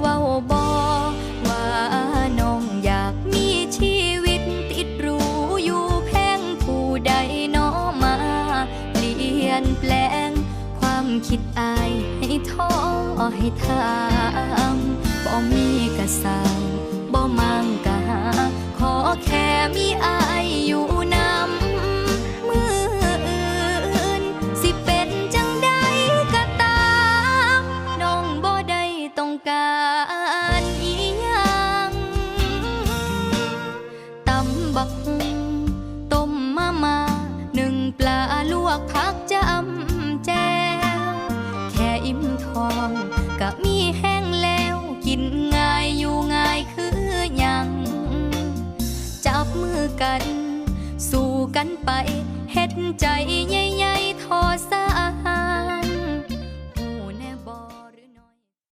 เว้าบอว่าน้องอยากมีชีวิตติดรูอยู่แพงผู้ใดน้อมาเปลี่ยนแปลง ความคิดอายให้ท้อให้ทามบ่มีกระสร้างบ่มา บักหุ่งต้มมามาหนึ่งปลาลวกผักจำแจวแค่อิ่มท้องก็มีแห้งแล้ว กินง่ายอยู่ง่ายคือยัง จับมือกัน สู้กันไปเฮ็ดใจใหญ่ๆทอสา